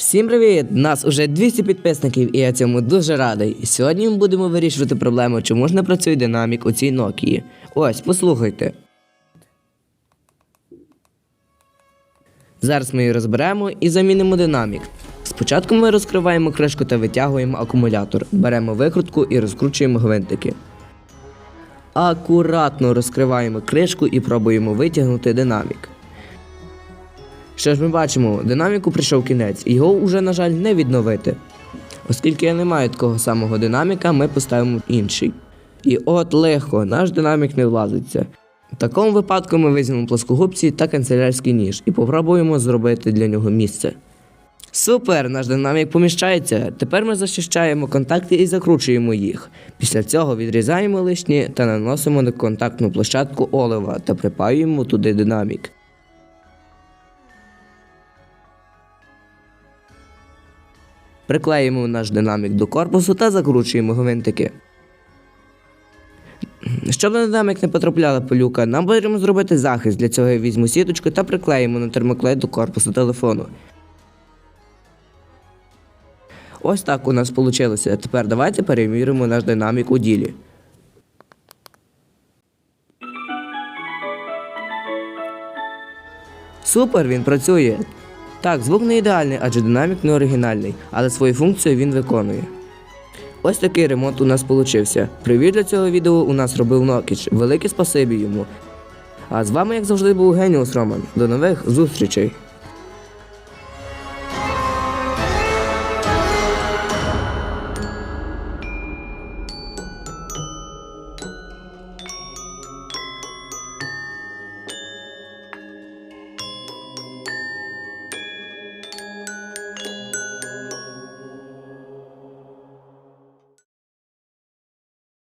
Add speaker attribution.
Speaker 1: Всім привіт! Нас уже 200 підписників, і я цьому дуже радий. Сьогодні ми будемо вирішувати проблему, чому ж не працює динамік у цій Nokia. Ось, послухайте. Зараз ми її розберемо і замінимо динамік. Спочатку ми розкриваємо кришку та витягуємо акумулятор, беремо викрутку і розкручуємо гвинтики. Акуратно розкриваємо кришку і пробуємо витягнути динамік. Що ж ми бачимо, динаміку прийшов кінець, його уже, на жаль, не відновити. Оскільки я не маю такого самого динаміка, ми поставимо інший. І от легко, наш динамік не влазиться. В такому випадку ми візьмемо плоскогубці та канцелярський ніж і попробуємо зробити для нього місце. Супер, наш динамік поміщається. Тепер ми захищаємо контакти і закручуємо їх. Після цього відрізаємо лишні та наносимо на контактну площадку олива та припаюємо туди динамік. Приклеїмо наш динамік до корпусу та закручуємо гвинтики. Щоб на динамік не потрапляла пилюка, нам потрібно зробити захист. Для цього я візьму сіточку та приклеїмо на термоклей до корпусу телефону. Ось так у нас вийшло. Тепер давайте перевіримо наш динамік у ділі. Супер, він працює. Так, звук не ідеальний, адже динамік не оригінальний, але свою функцію він виконує. Ось такий ремонт у нас получився. Привіт для цього відео у нас робив Нокіч. Велике спасибі йому. А з вами, як завжди, був Геніус Роман. До нових зустрічей!